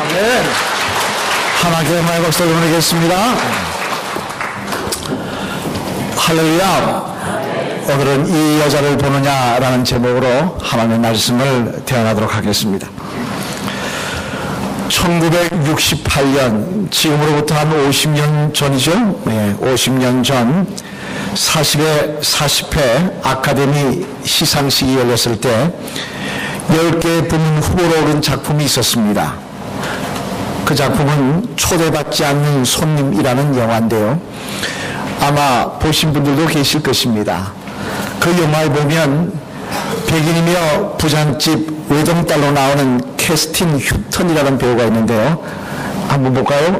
아멘. 하나님께 영광의 박수를 보내겠습니다. 할렐루야. 오늘은 이 여자를 보느냐라는 제목으로 하나님의 말씀을 대언하도록 하겠습니다. 1968년, 지금으로부터 한 50년 전이죠. 네, 50년 전 40회, 40회 아카데미 시상식이 열렸을 때 10개 부문 후보로 오른 작품이 있었습니다. 그 작품은 초대받지 않는 손님이라는 영화인데요. 아마 보신 분들도 계실 것입니다. 그 영화에 보면 백인이며 부잣집 외동딸로 나오는 캐스틴 휴턴이라는 배우가 있는데요. 한번 볼까요?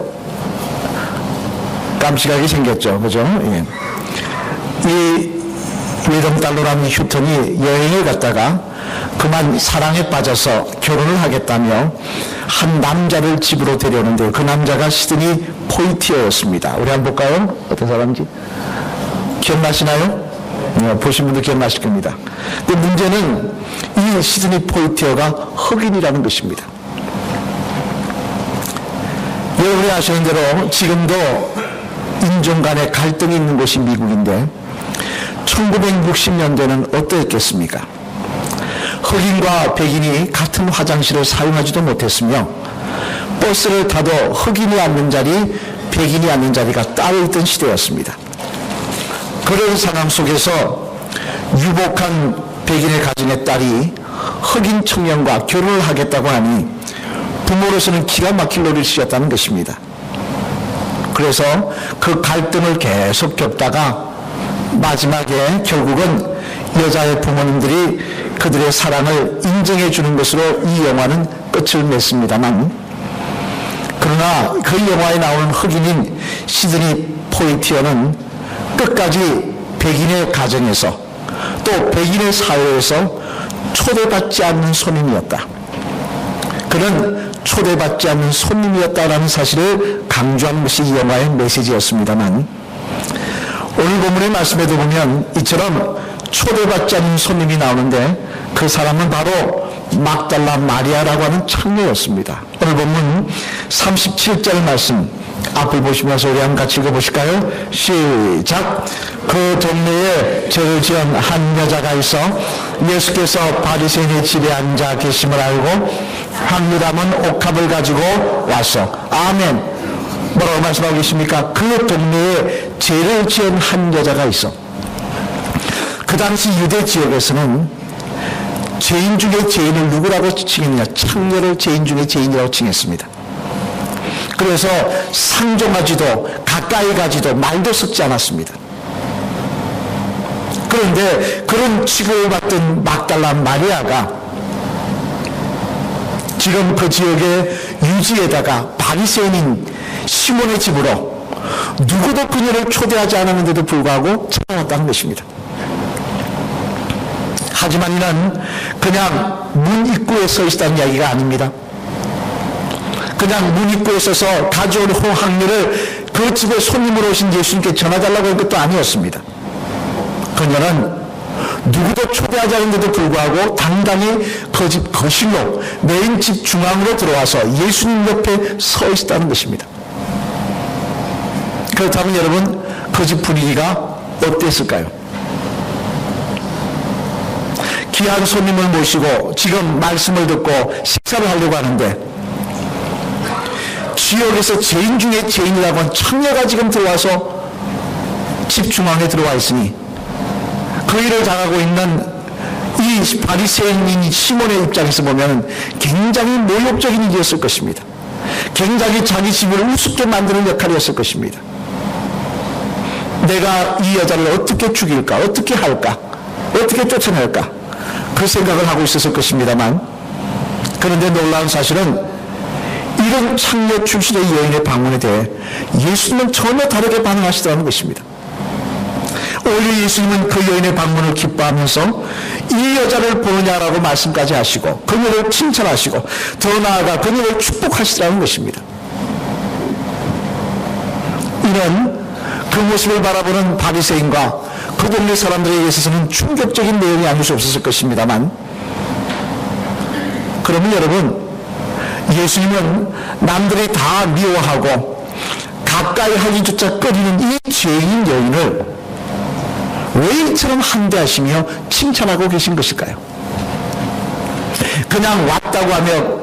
깜찍하게 생겼죠. 그죠? 예. 이 외동딸로라는 휴턴이 여행을 갔다가 그만 사랑에 빠져서 결혼을 하겠다며 한 남자를 집으로 데려오는데 그 남자가 시드니 포이티어였습니다. 우리 한번 볼까요? 어떤 사람인지? 기억나시나요? 네, 보신 분들 기억나실 겁니다. 근데 문제는 이 시드니 포이티어가 흑인이라는 것입니다. 여러분이 아시는 대로 지금도 인종 간의 갈등이 있는 곳이 미국인데 1960년대는 어떠했겠습니까? 흑인과 백인이 같은 화장실을 사용하지도 못했으며 버스를 타도 흑인이 앉는 자리, 백인이 앉는 자리가 따로 있던 시대였습니다. 그런 상황 속에서 유복한 백인의 가정의 딸이 흑인 청년과 결혼을 하겠다고 하니 부모로서는 기가 막힐 노리를 쓰였다는 것입니다. 그래서 그 갈등을 계속 겪다가 마지막에 결국은 여자의 부모님들이 그들의 사랑을 인정해 주는 것으로 이 영화는 끝을 맺습니다만 그러나 그 영화에 나오는 흑인인 시드니 포이티어는 끝까지 백인의 가정에서 또 백인의 사회에서 초대받지 않는 손님이었다. 그는 초대받지 않는 손님이었다라는 사실을 강조하는 것이 이 영화의 메시지였습니다만 오늘 본문의 말씀에도 보면 이처럼 초대받지 않는 손님이 나오는데 그 사람은 바로 막달라 마리아라고 하는 창녀였습니다. 오늘 본문 37절 말씀 앞을 보시면서 우리 한번 같이 읽어보실까요? 시작. 그 동네에 죄를 지은 한 여자가 있어 예수께서 바리새인의 집에 앉아 계심을 알고 한 유담은 옥합을 가지고 왔어. 아멘. 뭐라고 말씀하고 계십니까? 그 동네에 죄를 지은 한 여자가 있어. 그 당시 유대 지역에서는 죄인 중에 죄인을 누구라고 칭했느냐? 창녀를 죄인 중에 죄인이라고 칭했습니다. 그래서 상종하지도 가까이 가지도 말도 섞지 않았습니다. 그런데 그런 취급을 받던 막달라 마리아가 지금 그 지역의 유지에다가 바리새인인 시몬의 집으로 누구도 그녀를 초대하지 않았는데도 불구하고 찾아왔다는 것입니다. 하지만 이는 그냥 문 입구에 서 있다는 이야기가 아닙니다. 그냥 문 입구에 서서 가져온 홍학류를 그 집에 손님으로 오신 예수님께 전해달라고 한 것도 아니었습니다. 그녀는 누구도 초대하지 않은데도 불구하고 당당히 그 집 거실로 메인 집 중앙으로 들어와서 예수님 옆에 서 있었다는 것입니다. 그렇다면 여러분 그 집 분위기가 어땠을까요? 귀한 손님을 모시고 지금 말씀을 듣고 식사를 하려고 하는데 지역에서 죄인 중에 죄인이라고 한 청녀가 지금 들어와서 집 중앙에 들어와 있으니 그 일을 당하고 있는 이 바리새인인 시몬의 입장에서 보면 굉장히 모욕적인 일이었을 것입니다. 굉장히 자기 집을 우습게 만드는 역할이었을 것입니다. 내가 이 여자를 어떻게 죽일까? 어떻게 할까? 어떻게 쫓아낼까? 그 생각을 하고 있었을 것입니다만 그런데 놀라운 사실은 이런 창녀 출신의 여인의 방문에 대해 예수님은 전혀 다르게 반응하시더라는 것입니다. 오히려 예수님은 그 여인의 방문을 기뻐하면서 이 여자를 보느냐라고 말씀까지 하시고 그녀를 칭찬하시고 더 나아가 그녀를 축복하시더라는 것입니다. 이는 그 모습을 바라보는 바리새인과 그 동네 사람들에게 있어서는 충격적인 내용이 아닐 수 없었을 것입니다만 그러면 여러분 예수님은 남들이 다 미워하고 가까이 하기조차 꺼리는 이 죄인 여인을 왜 이처럼 한대하시며 칭찬하고 계신 것일까요? 그냥 왔다고 하며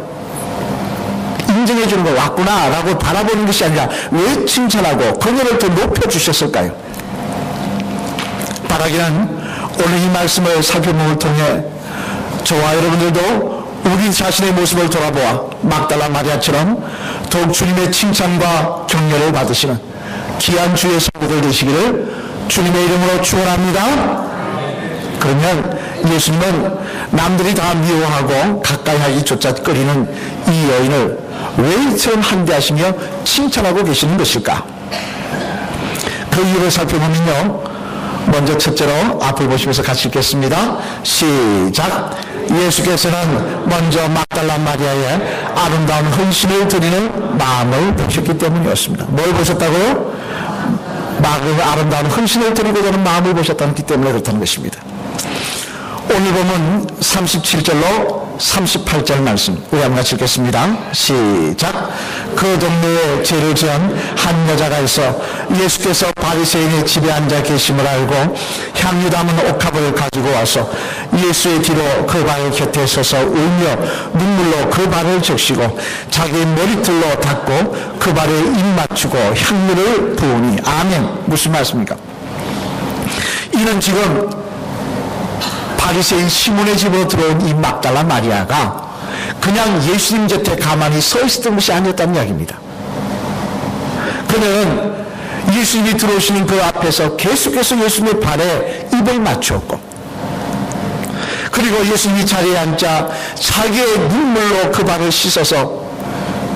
인정해 주는 거 왔구나 라고 바라보는 것이 아니라 왜 칭찬하고 그녀를 더 높여주셨을까요? 바라기는 오늘 이 말씀을 살펴봄을 통해 저와 여러분들도 우리 자신의 모습을 돌아보아 막달라 마리아처럼 더욱 주님의 칭찬과 격려를 받으시는 귀한 주의 성도들 되시기를 주님의 이름으로 축원합니다. 그러면 예수님은 남들이 다 미워하고 가까이 하기조차 꺼리는 이 여인을 왜 이처럼 한대하시며 칭찬하고 계시는 것일까? 그 이유를 살펴보면요. 먼저 첫째로 앞을 보시면서 같이 읽겠습니다. 시작. 예수께서는 먼저 막달라 마리아의 아름다운 헌신을 드리는 마음을 보셨기 때문이었습니다. 뭘 보셨다고요? 마음의 아름다운 헌신을 드리고자 하는 마음을 보셨다기 때문에 그렇다는 것입니다. 오늘 보면 37절로 38절 말씀 우리 한번 같이 읽겠습니다. 시작. 그 동네에 죄를 지은 한 여자가 있어 예수께서 바리새인의 집에 앉아 계심을 알고 향유 담은 옥합을 가지고 와서 예수의 뒤로 그 발 곁에 서서 울며 눈물로 그 발을 적시고 자기 머리털로 닦고 그 발에 입 맞추고 향유를 부으니 아멘 무슨 말씀입니까? 이는 지금 바리새인 시몬의 집으로 들어온 이 막달라 마리아가 그냥 예수님 곁에 가만히 서 있었던 것이 아니었다는 이야기입니다. 그는 예수님이 들어오시는 그 앞에서 계속해서 예수님의 발에 입을 맞추었고 그리고 예수님이 자리에 앉자 자기의 눈물로 그 발을 씻어서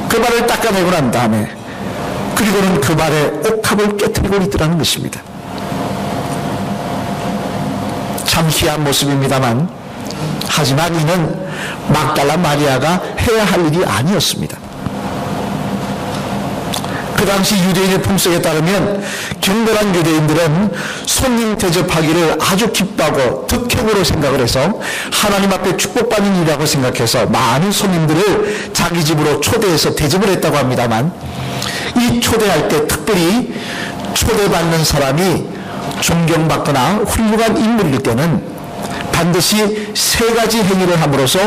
그 발을 닦아내고 난 다음에 그리고는 그 발에 옥합을 깨뜨리고 있더라는 것입니다. 참 희한 모습입니다만 하지만 이는 막달라 마리아가 해야 할 일이 아니었습니다. 그 당시 유대인의 풍속에 따르면 경건한 유대인들은 손님 대접하기를 아주 기뻐하고 득행으로 생각을 해서 하나님 앞에 축복받는 일이라고 생각해서 많은 손님들을 자기 집으로 초대해서 대접을 했다고 합니다만 이 초대할 때 특별히 초대받는 사람이 존경받거나 훌륭한 인물일 때는 반드시 세 가지 행위를 함으로써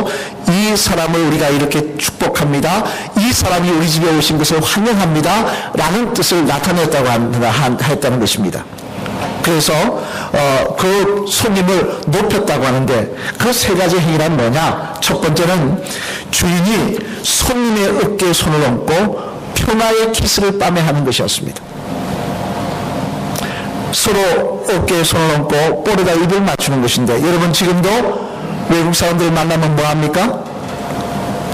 이 사람을 우리가 이렇게 축복합니다. 이 사람이 우리 집에 오신 것을 환영합니다. 라는 뜻을 나타냈다고 한- 했다는 것입니다. 그래서 어, 그 손님을 높였다고 하는데 그 세 가지 행위란 뭐냐? 첫 번째는 주인이 손님의 어깨에 손을 얹고 평화의 키스를 빠매하는 것이었습니다. 서로 어깨에 손을 얹고 볼에다 입을 맞추는 것인데 여러분 지금도 외국 사람들 만나면 뭐 합니까?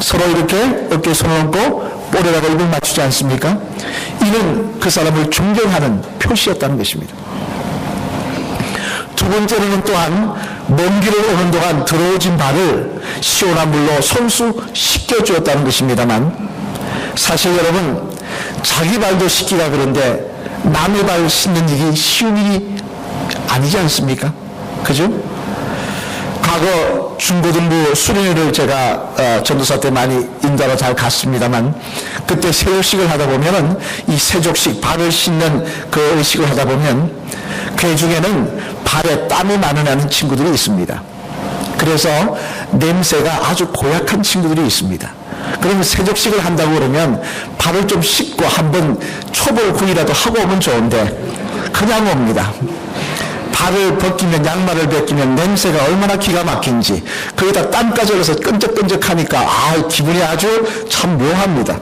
서로 이렇게 어깨에 손을 얹고 볼에다가 입을 맞추지 않습니까? 이는 그 사람을 존경하는 표시였다는 것입니다. 두 번째로는 또한 먼 길을 오는 동안 들어오진 발을 시원한 물로 손수 씻겨주었다는 것입니다만 사실 여러분 자기 발도 씻기가 그런데 남의 발 씻는 일이 쉬운 일이 아니지 않습니까? 그죠? 과거 중고등부 수련회를 제가 어, 전도사 때 많이 인도하러 잘 갔습니다만 그때 세족식을 하다 보면은 이 세족식 발을 씻는 그 의식을 하다 보면 그 중에는 발에 땀이 많이 나는 친구들이 있습니다. 그래서 냄새가 아주 고약한 친구들이 있습니다. 그러면 세족식을 한다고 그러면 발을 좀 씻고 한번 초벌 구이라도 하고 오면 좋은데 그냥 옵니다. 발을 벗기면 양말을 벗기면 냄새가 얼마나 기가 막힌지 거기다 땀까지 흘러서 끈적끈적하니까 아 기분이 아주 참 묘합니다.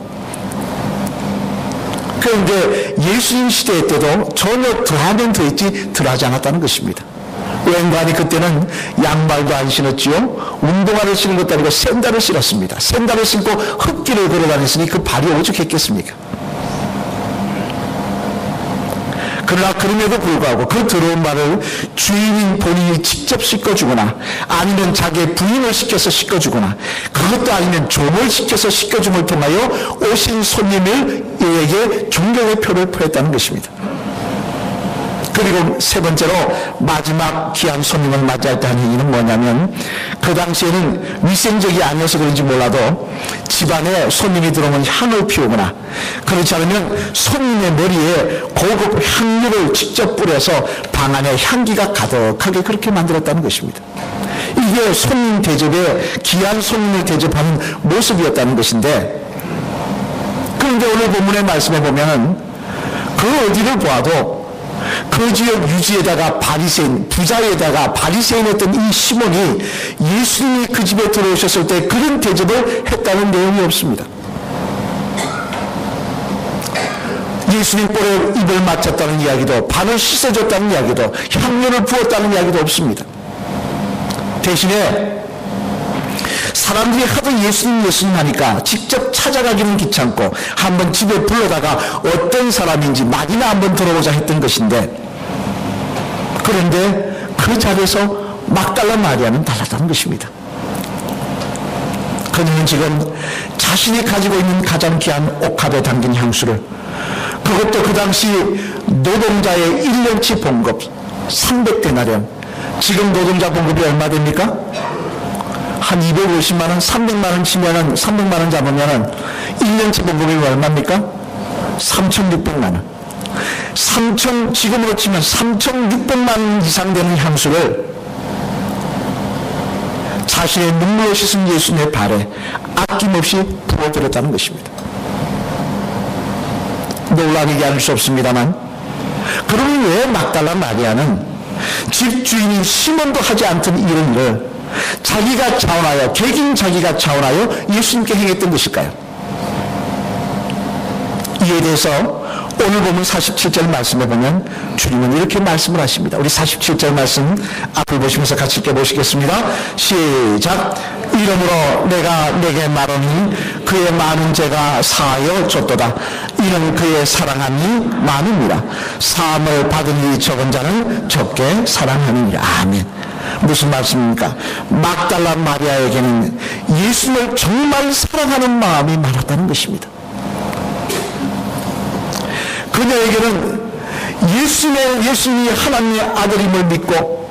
그런데 예수님 시대 때도 전혀 더하면 더했지 덜하지 않았다는 것입니다. 웬간히 그때는 양말도 안 신었지요. 운동화를 신은 것도 아니고 샌들을 신었습니다. 샌들을 신고 흙길을 걸어다녔으니 그 발이 오죽했겠습니까? 그러나 그럼에도 불구하고 그 더러운 말을 주인인 본인이 직접 씻겨주거나 아니면 자기의 부인을 시켜서 씻겨주거나 그것도 아니면 종을 시켜서 씻겨줌을 통하여 오신 손님에게 존경의 표를 표했다는 것입니다. 그리고 세 번째로 마지막 귀한 손님을 하는 얘기는 뭐냐면 그 당시에는 위생적이 아니어서 그런지 몰라도 집안에 손님이 들어오면 향을 피우거나 그렇지 않으면 손님의 머리에 고급 향료를 직접 뿌려서 방 안에 향기가 가득하게 그렇게 만들었다는 것입니다. 이게 손님 대접에 귀한 손님을 대접하는 모습이었다는 것인데 그런데 오늘 본문의 말씀에 보면 그 어디를 보아도 그 지역 유지에다가 바리새인 부자에다가 바리새인했던 이 시몬이 예수님이 그 집에 들어오셨을 때 그런 대접을 했다는 내용이 없습니다. 예수님 꼴에 입을 맞췄다는 이야기도 발을 씻어줬다는 이야기도 향료를 부었다는 이야기도 없습니다. 대신에 사람들이 하도 예수님 예수님 하니까 직접 찾아가기는 귀찮고 한번 집에 불러다가 어떤 사람인지 말이나 한번 들어보자 했던 것인데 그런데 그 자리에서 막달라 마리아는 달랐다는 것입니다. 그녀는 지금 자신이 가지고 있는 가장 귀한 옥합에 담긴 향수를 그것도 그 당시 노동자의 1년치 봉급 300데나리온 지금 노동자 봉급이 얼마 됩니까? 한 250만 원, 300만 원 치면은 300만 원 잡으면은 1년치 봉급이 얼마입니까? 3,600만 원. 3천 지금으로 치면 3,600만 원 이상 되는 향수를 자신의 눈물로 씻은 예수님의 발에 아낌없이 부어드렸다는 것입니다. 놀라게 하는 수 없습니다만 그러면 왜 막달라 마리아는 집주인인 시몬도 하지 않던 이런 일을 자기가 자원하여 개긴 자기가 자원하여 예수님께 행했던 것일까요? 이에 대해서 오늘 보면 47절 말씀에 보면 주님은 이렇게 말씀을 하십니다. 우리 47절 말씀 앞을 보시면서 같이 읽어보시겠습니다. 시작. 이름으로 내가 내게 말하니 그의 많은 죄가 사하여 줬도다. 이는 그의 사랑함이 많으니라. 사함을 받은 이 적은 자는 적게 사랑하느니라. 아멘. 무슨 말씀입니까? 막달라 마리아에게는 예수님을 정말 사랑하는 마음이 많았다는 것입니다. 그녀에게는 예수님의 예수님이 하나님의 아들임을 믿고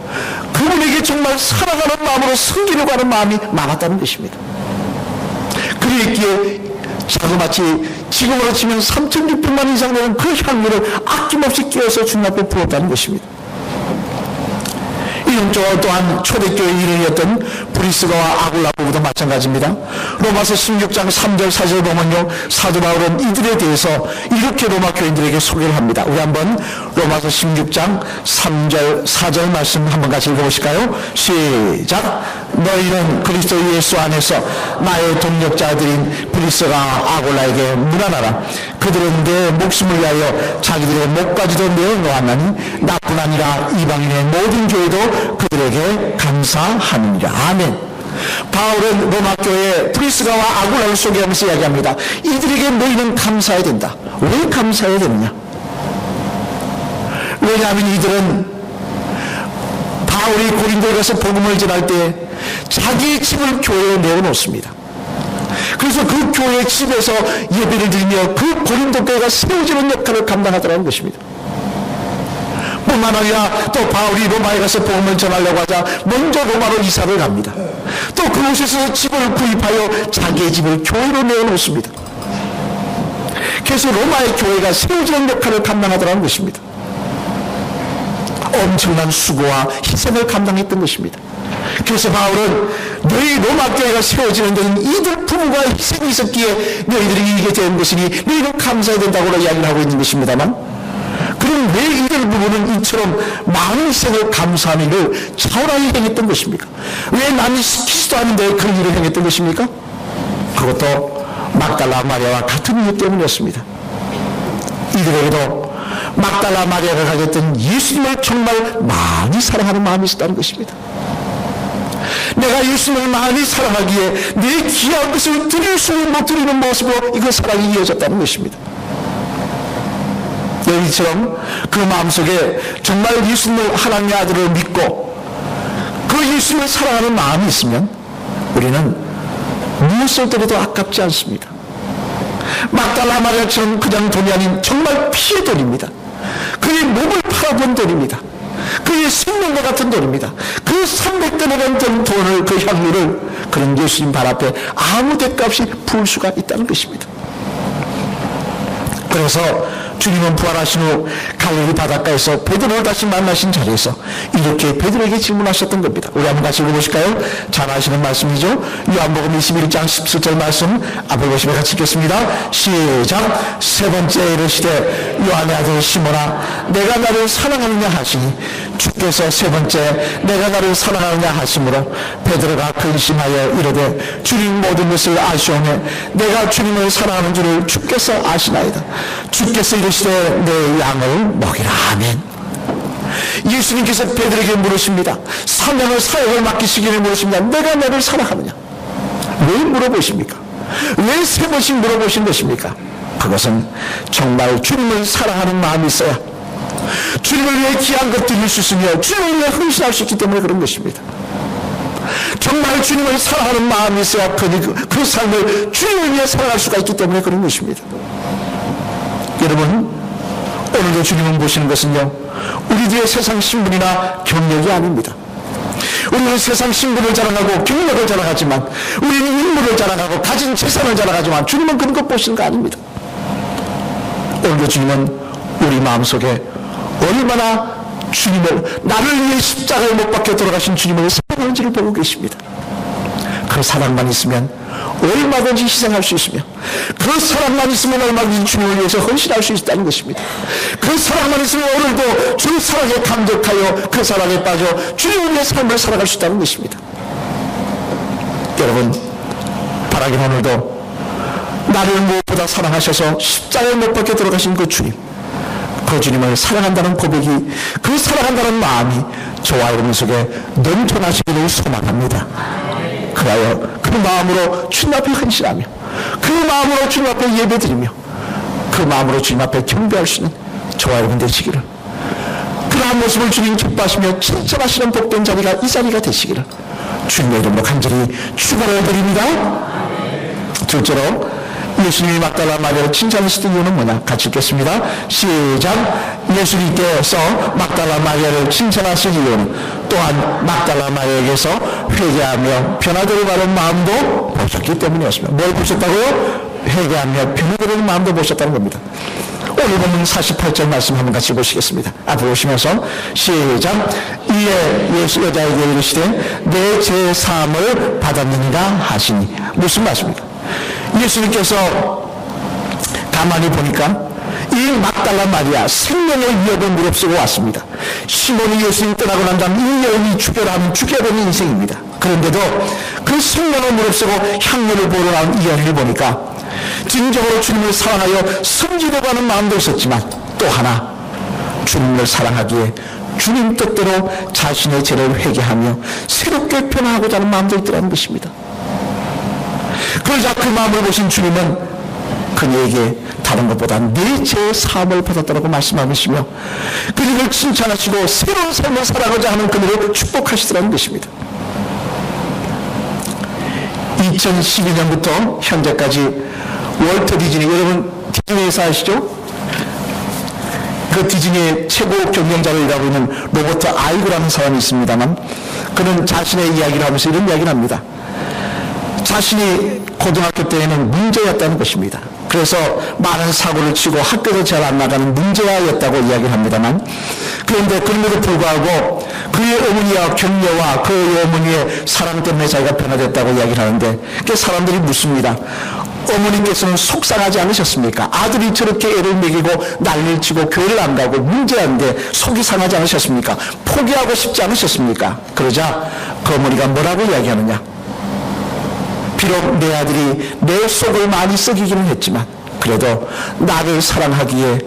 그분에게 정말 사랑하는 마음으로 섬기려고 하는 마음이 많았다는 것입니다. 그랬기에 자그마치 지금으로 치면 3,600만 이상 되는 그 향료를 아낌없이 끼워서 주님 앞에 부었다는 것입니다. 저 또한 초대교회 일원이었던 브리스가와 아굴라 부부도 마찬가지입니다. 로마서 16장 3절 4절 보면요. 사도 바울은 이들에 대해서 이렇게 로마 교인들에게 소개를 합니다. 우리 한번 로마서 16장 3절 4절 말씀 한번 같이 읽어보실까요? 시작 너희는 그리스도 예수 안에서 나의 동력자들인 브리스가 아굴라에게 문안하라. 그들은 내 목숨을 위하여 자기들의 목까지도 내어놓았나니 나뿐 아니라 이방인의 모든 교회도 그들에게 감사하느니라. 아멘. 바울은 로마 교회 브리스가와 아굴라를 소개하면서 이야기합니다. 이들에게 너희는 감사해야 된다. 왜 감사해야 되느냐? 왜냐하면 이들은 바울이 고린도에 가서 복음을 전할 때 자기 집을 교회에 내어놓습니다. 그래서 그 교회 집에서 예배를 드리며 그 고린도 교회가 세워지는 역할을 감당하더라는 것입니다. 뿐만 아니라 또 바울이 로마에 가서 복음을 전하려고 하자 먼저 로마로 이사를 갑니다. 또 그곳에서 집을 구입하여 자기의 집을 교회로 내어놓습니다. 그래서 로마의 교회가 세워지는 역할을 감당하더라는 것입니다. 엄청난 수고와 희생을 감당했던 것입니다. 그래서 바울은 너희 로마 교회가 세워지는 데는 이들 부부가 희생이 있었기에 너희들이 이게 된 것이니 너희는 감사해야 된다고 이야기를 하고 있는 것입니다만 그럼 왜 이들 부부는 이처럼 많은 희생을 감사하는 일을 차원하게 행했던 것입니까? 왜 남이 시키지도 않은데 그 일을 행했던 것입니까? 그것도 막달라 마리아와 같은 이유 때문이었습니다. 이들에게도 막달라 마리아가 가졌던 예수님을 정말 많이 사랑하는 마음이 있었다는 것입니다. 내가 예수님을 많이 사랑하기에 내 귀한 것을 드릴 수 못 드리는 모습으로 이거 사랑이 이어졌다는 것입니다. 여기처럼 그 마음속에 정말 예수님을 하나님의 아들을 믿고 그 예수님을 사랑하는 마음이 있으면 우리는 무엇을 드려도 아깝지 않습니다. 막달라 마리아처럼 그냥 돈이 아닌 정말 피의 돈입니다. 그의 몸을 팔아본 돈입니다. 그의 생명과 같은 돈입니다. 그 300대나 된 돈을, 그 향유를 그런 예수님 발 앞에 아무 대가 없이 부을 수가 있다는 것입니다. 그래서 주님은 부활하신 후 갈릴리 바닷가에서 베드로를 다시 만나신 자리에서 이렇게 베드로에게 질문하셨던 겁니다. 우리 한번 같이 읽어보실까요? 잘 아시는 말씀이죠. 요한복음 21장 17절 말씀 앞을 보시면 같이 읽겠습니다. 시작 세 번째 이르시되 요한의 아들 시모나 내가 나를 사랑하느냐 하시니 주께서 세 번째 내가 나를 사랑하느냐 하심으로 베드로가 근심하여 이르되 주님 모든 것을 아시오매 내가 주님을 사랑하는 줄을 주께서 아시나이다. 주께서 이르시되 내 양을 먹이라 아멘. 예수님께서 베드로에게 물으십니다. 사명을 사역을 맡기시기를 물으십니다. 내가 너를 사랑하느냐? 왜 물어보십니까? 왜 세 번씩 물어보신 것입니까? 그것은 정말 주님을 사랑하는 마음이 있어야 주님을 위해 귀한 것 드릴 수 있으며 주님을 위해 헌신할 수 있기 때문에 그런 것입니다. 정말 주님을 사랑하는 마음이 있어야 그, 그 삶을 주님을 위해 살아갈 수가 있기 때문에 그런 것입니다. 여러분, 오늘도 주님은 보시는 것은요, 우리들의 세상 신분이나 경력이 아닙니다. 우리는 세상 신분을 자랑하고 경력을 자랑하지만, 우리는 인물을 자랑하고 가진 재산을 자랑하지만, 주님은 그런 것 보시는 거 아닙니다. 오늘도 주님은 우리 마음속에 얼마나 주님을, 나를 위해 십자가에 못 박혀 돌아가신 주님을 사랑하는지를 보고 계십니다. 그 사랑만 있으면 얼마든지 희생할 수 있으며 그 사랑만 있으면 얼마든지 주님을 위해서 헌신할 수 있다는 것입니다. 그 사랑만 있으면 오늘도 주 사랑에 감격하여 그 사랑에 빠져 주님을 위해 삶을 살아갈 수 있다는 것입니다. 여러분 바라긴 오늘도 나를 무엇보다 사랑하셔서 십자가에 못 박혀 들어가신 그 주님 그 주님을 사랑한다는 고백이 그 사랑한다는 마음이 저와 여러분 속에 넘쳐나시기를 소망합니다. 그하여 그 마음으로 주님 앞에 헌신하며 그 마음으로 주님 앞에 예배드리며 그 마음으로 주님 앞에 경배할 수 있는 저와 여러분 되시기를 그러한 모습을 주님 기뻐하시며 칭찬하시는 복된 자리가 이 자리가 되시기를 주님의 이름으로 간절히 축원을 드립니다. 둘째로 예수님이 막달라 마리아를 칭찬하시던 이유는 뭐냐? 같이 읽겠습니다. 시작. 예수님께서 막달라 마리아를 칭찬하신 이유는 또한 막달라 마리아에게서 회개하며 변화되를 바른 마음도 보셨기 때문이었습니다. 뭘 보셨다고요? 회개하며 변화되는 마음도 보셨다는 겁니다. 오늘 보면 48절 말씀 한번 같이 보시겠습니다. 앞으로 보시면서 시작. 이에 예수 여자에게 이르시되 내 죄사함을 받았느니라 하시니 무슨 말씀입니까? 예수님께서 가만히 보니까 이 막달라 마리아 생명의 위협을 무릅쓰고 왔습니다. 시몬이 예수님 떠나고 난 다음 이 여인이 죽여라 하면 되는 인생입니다. 그런데도 그 생명을 무릅쓰고 향료를 보러 나온 이 여인을 보니까 진정으로 주님을 사랑하여 섬기려고 하는 마음도 있었지만 또 하나 주님을 사랑하기에 주님 뜻대로 자신의 죄를 회개하며 새롭게 변화하고자 하는 마음도 있더라는 것입니다. 그러자 그 마음을 보신 주님은 그녀에게 다른 것보다 내 죄의 사함을 받았다고 말씀하시며 그녀를 칭찬하시고 새로운 삶을 살아가자 하는 그녀를 축복하시더라는 것입니다. 2012년부터 현재까지 월터 디즈니 여러분 디즈니 회사 아시죠? 그 디즈니의 최고 경영자로 일하고 있는 로버트 아이그라는 사람이 있습니다만 그는 자신의 이야기를 하면서 이런 이야기를 합니다. 자신이 고등학교 때에는 문제였다는 것입니다. 그래서 많은 사고를 치고 학교도 잘 안 나가는 문제아였다고 이야기를 합니다만 그런데 그런데도 불구하고 그의 어머니와 격려와 그 어머니의 사랑 때문에 자기가 변화됐다고 이야기를 하는데 그 사람들이 묻습니다. 어머니께서는 속상하지 않으셨습니까? 아들이 저렇게 애를 먹이고 난리를 치고 교회를 안 가고 문제한데 속이 상하지 않으셨습니까? 포기하고 싶지 않으셨습니까? 그러자 그 어머니가 뭐라고 이야기하느냐? 비록 내 아들이 내 속을 많이 썩이기는 했지만 그래도 나를 사랑하기에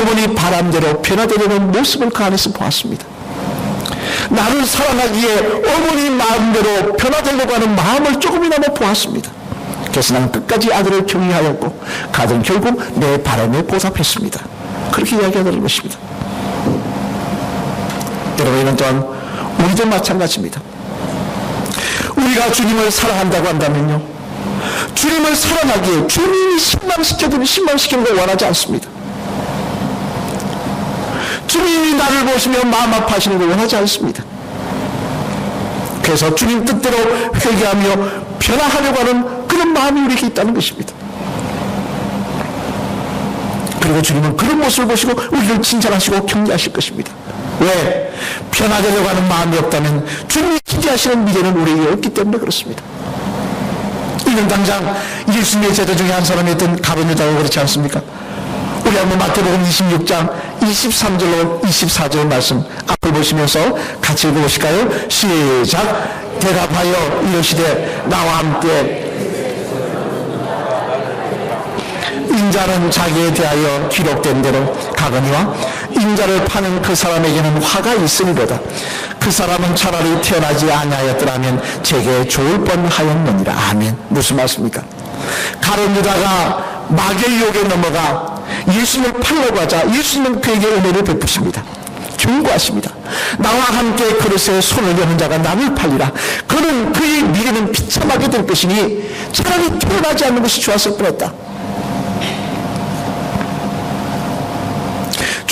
어머니 바람대로 변화되려는 모습을 그 안에서 보았습니다. 나를 사랑하기에 어머니 마음대로 변화되려고 하는 마음을 조금이나마 보았습니다. 그래서 나는 끝까지 아들을 격려하였고 그 아들은 결국 내 바람에 보답했습니다. 그렇게 이야기하는 것입니다. 여러분 이런 또한 우리도 마찬가지입니다. 우리가 주님을 사랑한다고 한다면요. 주님을 사랑하기에 주님이 신망시켜드는 신망시키는 걸 원하지 않습니다. 주님이 나를 보시며 마음 아파하시는 걸 원하지 않습니다. 그래서 주님 뜻대로 회개하며 변화하려고 하는 그런 마음이 우리에게 있다는 것입니다. 그리고 주님은 그런 모습을 보시고 우리를 칭찬하시고 격려하실 것입니다. 왜? 변화되려고 하는 마음이 없다면 주님이 기대하시는 미래는 우리에게 없기 때문에 그렇습니다. 이는 당장 예수님의 제자 중에 한 사람이었던 가룟유다가 그렇지 않습니까? 우리 한번 마태복음 26장 23절로 24절 말씀 앞을 보시면서 같이 읽어보실까요? 시작 대답하여 이르시되 나와 함께 인자는 자기에 대하여 기록된 대로 가거니와 인자를 파는 그 사람에게는 화가 있으리로다. 그 사람은 차라리 태어나지 아니하였더라면 제게 좋을 뻔하였느니라. 아멘. 무슨 말씀입니까? 가론 유다가 마귀의 유혹에 넘어가 예수님을 팔려고 하자 예수님은 그에게 은혜를 베푸십니다. 경고하십니다. 나와 함께 그릇에 손을 여는 자가 남을 팔리라. 그는 그의 미래는 비참하게 될 것이니 차라리 태어나지 않는 것이 좋았을 뻔했다.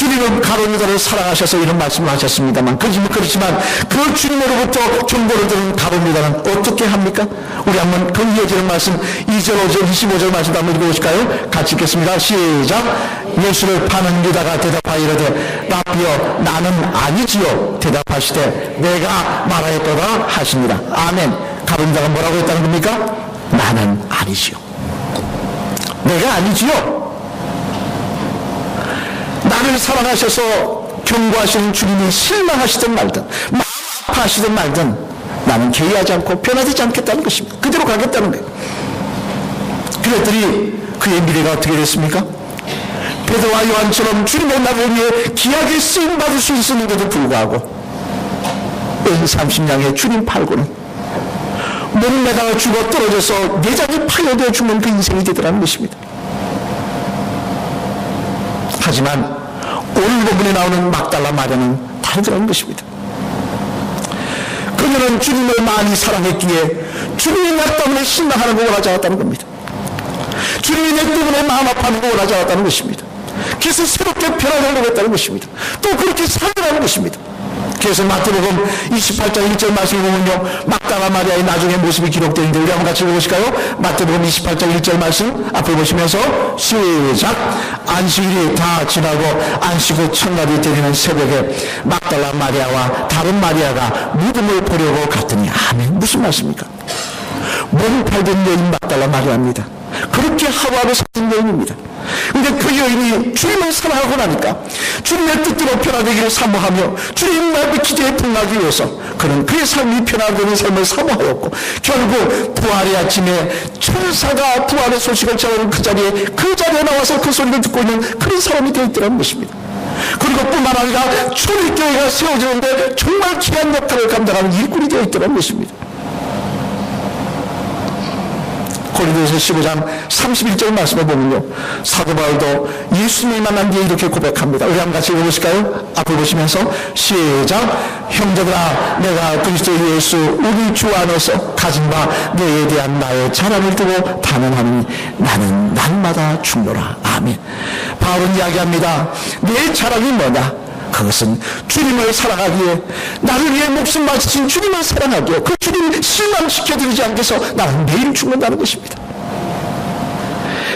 주님은 가론유다를 사랑하셔서 이런 말씀을 하셨습니다만 그렇지만, 그 주님으로부터 경고를 들은 가론유다는 어떻게 합니까? 우리 한번 그 이어지는 말씀 2절, 5절, 25절 말씀 한번 읽어보실까요? 같이 읽겠습니다. 시작 예수를 파는 유다가 대답하여 이르되 라비여 나는 아니지요 대답하시되 내가 말하였도다 하시니라 아멘 가론유다가 뭐라고 했다는 겁니까? 나는 아니지요 내가 아니지요 나를 사랑하셔서 경고하시는 주님이 실망하시든 말든 마음 아파하시든 말든 나는 개의하지 않고 변화되지 않겠다는 것입니다. 그대로 가겠다는 거예요. 그랬더니 그의 미래가 어떻게 됐습니까? 베드로와 요한처럼 주님의 나를 위해 귀하게 쓰임 받을 수 있었는데도 불구하고 은 30냥에 주님 팔고는 몸 매다가 죽어 떨어져서 내장이 파여되어 죽는 그 인생이 되더라는 것입니다. 하지만 오늘 본문에 나오는 막달라 마리아는 다르더라는 것입니다. 그녀는 주님을 많이 사랑했기에 주님이 나 때문에 신나하는 걸 원하지 않았다는 겁니다. 주님이 내 때문에 마음 아파하는 걸 원하지 않았다는 것입니다. 그래서 새롭게 변화되려고 했다는 것입니다. 또 그렇게 살려라는 것입니다. 그래서 마태복음 28장 1절 말씀을 보면요. 막다가 마리아의 나중에 모습이 기록되는데 우리 한번 같이 읽어보실까요? 마태복음 28장 1절 말씀 앞을 보시면서 시작 안식일이 다 지나고 안식 후 첫날이 되는 새벽에 막달라 마리아와 다른 마리아가 무덤을 보려고 갔더니 아멘 무슨 말씀입니까? 몸을 팔던 여인 막달라 마리아입니다. 그렇게 하루하루 사는 여인입니다. 근데 그 여인이 주님을 사랑하고 나니까 주님의 뜻대로 변화되기를 사모하며 주님의 기대에 불나기 위해서 그는 그의 삶이 변화되는 삶을 사모하였고 결국 부활의 아침에 천사가 부활의 소식을 전하는 그 자리에 그 자리에 나와서 그 소리를 듣고 있는 그런 사람이 되어 있더라는 것입니다. 그리고 뿐만 아니라 초리교회가 세워지는데 정말 귀한 역할을 감당하는 일꾼이 되어 있더라는 것입니다. 고린도서 15장 31절 말씀을 보면요. 사도 바울도 예수님을 만난 뒤에 이렇게 고백합니다. 우리 한번 같이 읽어보실까요? 앞을 보시면서 시작 형제들아 내가 그리스도 예수 우리 주 안에서 가진 바 너에 대한 나의 자랑을 두고 단언하니 나는 날마다 죽노라. 아멘. 바울은 이야기합니다. 내 자랑이 뭐냐? 그것은 주님을 사랑하기에 나를 위해 목숨 바치신 주님을 사랑하기에 그 주님 실망시켜드리지 않게서 나는 매일 죽는다는 것입니다.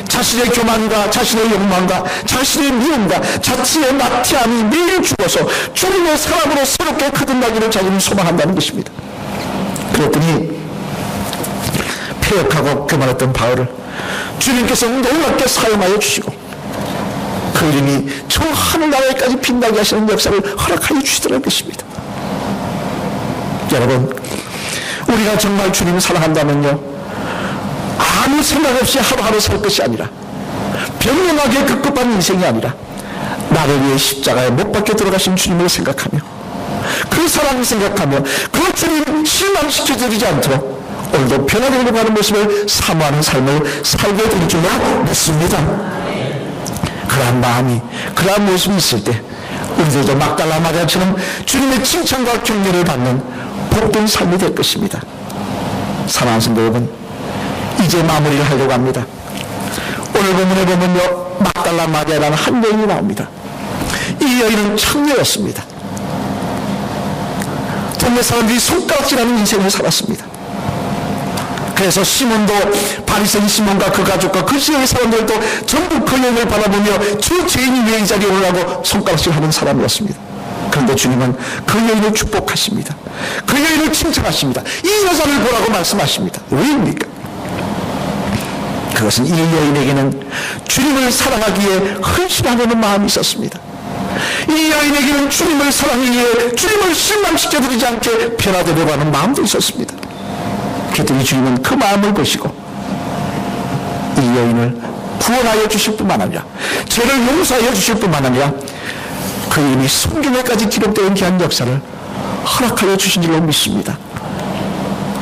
자신의 교만과 자신의 욕망과 자신의 미움과 자신의 나태함이 매일 죽어서 주님의 사랑으로 새롭게 거듭나기를 자기는 소망한다는 것입니다. 그랬더니 폐역하고 교만했던 바울을 주님께서 놀랍게 사용하여 주시고 그 이름이 저 하늘나라에까지 빛나게 하시는 역사를 허락하여 주시더라는 것입니다. 여러분, 우리가 정말 주님을 사랑한다면요, 아무 생각 없이 하루하루 살 것이 아니라, 병명하게 급급한 인생이 아니라, 나를 위해 십자가에 못 박혀 들어가신 주님을 생각하며, 그 사랑을 생각하며, 그 주님 실망시켜드리지 않도록, 오늘도 변화되려고 하는 모습을 사모하는 삶을 살게 될 줄로 믿습니다. 그러한 마음이 그러한 모습이 있을 때 우리들도 막달라 마리아처럼 주님의 칭찬과 격려를 받는 복된 삶이 될 것입니다. 사랑하는 성도 여러분 이제 마무리를 하려고 합니다. 오늘 본문에 보면요 막달라 마리아라는 한 여인이 나옵니다. 이 여인은 창녀였습니다. 동네 사람들이 손가락질하는 인생을 살았습니다. 그래서 시몬도 바리새인 시몬과 그 가족과 그 지역의 사람들도 전부 그 여인을 바라보며 저 죄인이 왜 이 자리에 오려고 손가락질 하는 사람이었습니다. 그런데 주님은 그 여인을 축복하십니다. 그 여인을 칭찬하십니다. 이 여자를 보라고 말씀하십니다. 왜입니까? 그것은 이 여인에게는 주님을 사랑하기에 헌신하려는 마음이 있었습니다. 이 여인에게는 주님을 사랑하기 위해 주님을 실망시켜드리지 않게 변화되려고 하는 마음도 있었습니다. 그랬더니 주님은 그 마음을 보시고 이 여인을 구원하여 주실 뿐만 아니라 죄를 용서하여 주실 뿐만 아니라 그 이름이 성경에까지 기록되어 귀한 역사를 허락하여 주신 줄로 믿습니다.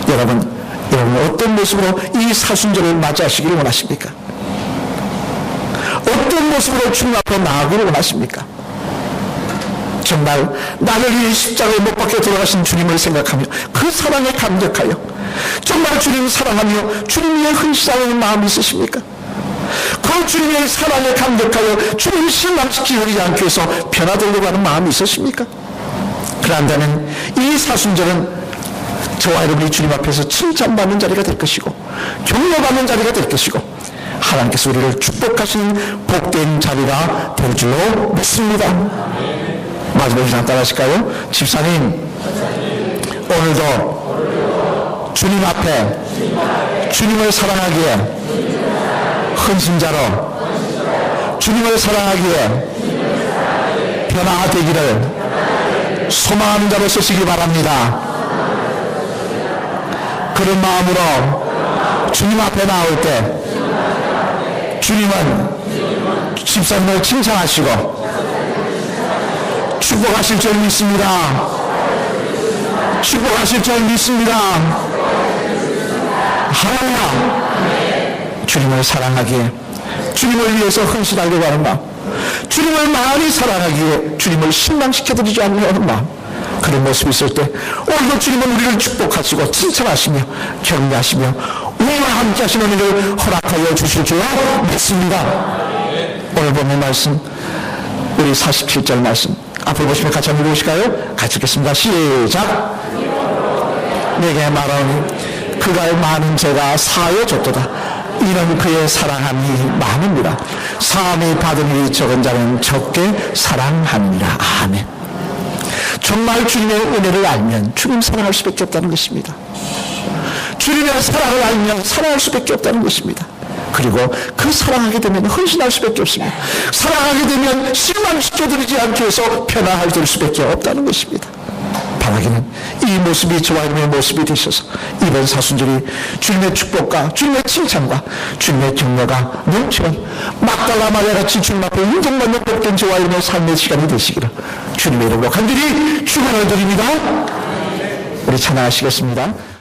여러분, 여러분 어떤 모습으로 이 사순절을 맞이하시기를 원하십니까? 어떤 모습으로 주님 앞에 나아가기를 원하십니까? 정말 나를 위해 십자가에 못 박혀 돌아가신 주님을 생각하며 그 사랑에 감격하여 정말 주님 사랑하며 주님 위해 헌신하는 마음이 있으십니까? 그 주님의 사랑에 감격하여 주님 실망시키지 않기 위해서 변화되려고 하는 마음이 있으십니까? 그런다면 이 사순절은 저와 여러분이 주님 앞에서 칭찬받는 자리가 될 것이고 격려받는 자리가 될 것이고 하나님께서 우리를 축복하시는 복된 자리가 될 줄로 믿습니다. 마지막 인상 따라하실까요? 집사님 오늘도 주님 앞에 주님을 사랑하기에 헌신자로 주님을 사랑하기에 변화되기를 소망하는 자로 서시기 바랍니다. 그런 마음으로 주님 앞에 나올 때 주님은 집사님을 칭찬하시고 축복하실 줄 믿습니다. 축복하실 줄 믿습니다. 하나님 주님을 사랑하기에 주님을 위해서 헌신하려고 하는 마음 주님을 많이 사랑하기에 주님을 실망시켜드리지 않으려는 마음 그런 모습이 있을 때 오늘도 주님은 우리를 축복하시고 칭찬하시며 격려하시며 우리와 함께 하시는 일을 허락하여 주실 줄 믿습니다 오늘 보는 말씀 우리 47절 말씀 앞으로 보시면 같이 한번 읽으실까요? 같이 읽겠습니다. 시작! 내게 말하니 그가 많은 죄가 사하여 줬도다. 이는 그의 사랑함이 많습니다. 사함이 받은 일이 적은 자는 적게 사랑합니다. 아멘. 정말 주님의 은혜를 알면 주님 사랑할 수밖에 없다는 것입니다. 주님의 사랑을 알면 사랑할 수밖에 없다는 것입니다 그리고 그 사랑하게 되면 헌신할 수밖에 없습니다. 사랑하게 되면 실망시켜드리지 않기 위해서 될 수밖에 없다는 것입니다. 바라기는 이 모습이 저와 여러분의 모습이 되셔서 이번 사순절이 주님의 축복과 주님의 칭찬과 주님의 격려가 넘치는 막달라 마리아 같이 주님 앞에 인정받는 복된 저와 여러분의 삶의 시간이 되시기를 주님의 이름으로 간절히 축원을 드립니다. 우리 찬양하시겠습니다